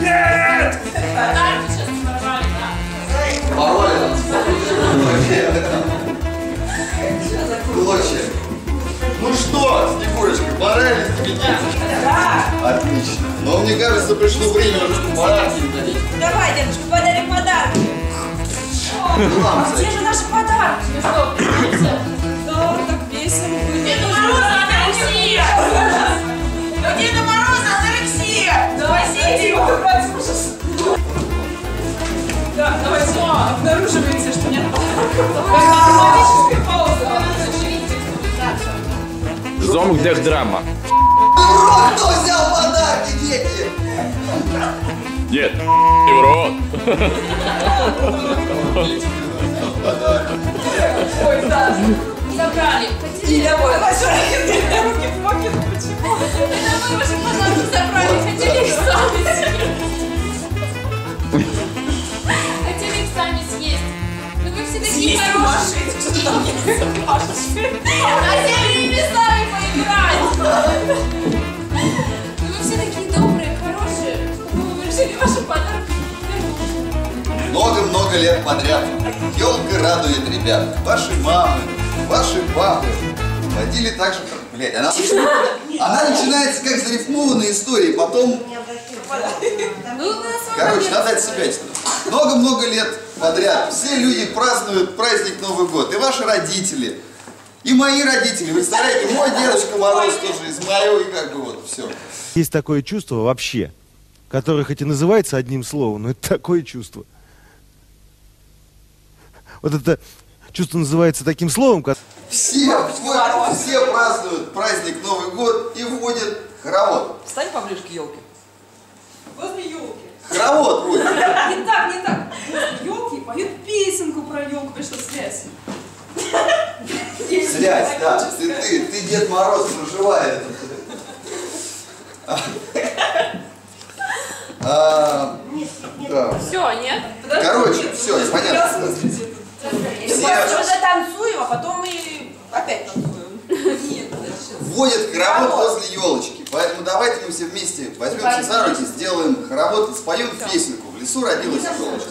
Нет! Пароль Короче. Ну что, Снегурочка, понравились тебе Да. Отлично. Но мне кажется, пришло время уже подарки дарить. Давай, девушка, подарим подарки. Ну, а где же наши подарки? Ну что, Зомг драма. Урод, кто взял подарки, дети? Дед, ты в рот. Ой, да. Забрали. Хотели... Я вот, давай, руки в покет, почему? Это мы уже подарки забрали. Хотели их сами съесть. Хотели их сами съесть. Но вы все такие хорошие. Что ты там не Машечка? Ваши подарки. Много-много лет подряд. Елка радует ребят. Ваши мамы, ваши папы водили так же, как... Блядь, она... Она начинается как зарифмованная история, потом... Ну, Короче, надо это себя Много-много лет подряд все люди празднуют праздник Новый год. И ваши родители, и мои родители. Вы представляете, мой дедушка Мороз тоже из моего, и как бы вот все. Есть такое чувство вообще, которое хоть и называется одним словом, но это такое чувство. Вот это чувство называется таким словом, как... Все, все празднуют праздник Новый год и вводят хоровод. Встань поближе к елке. Возле елки. Хоровод будет. Не так, не так. Возле елки поют песенку про елку. Вы что, связь? Связь, да. Ты, ты, ты Дед Мороз проживает. А, да. Все, нет? Короче, все, понятно. Все танцуем, а потом мы опять танцуем. Нет, дальше. вводят хоровод возле елочки. Поэтому давайте мы все вместе возьмемся за руки, сделаем хоровод и споем песенку. В лесу родилась елочка.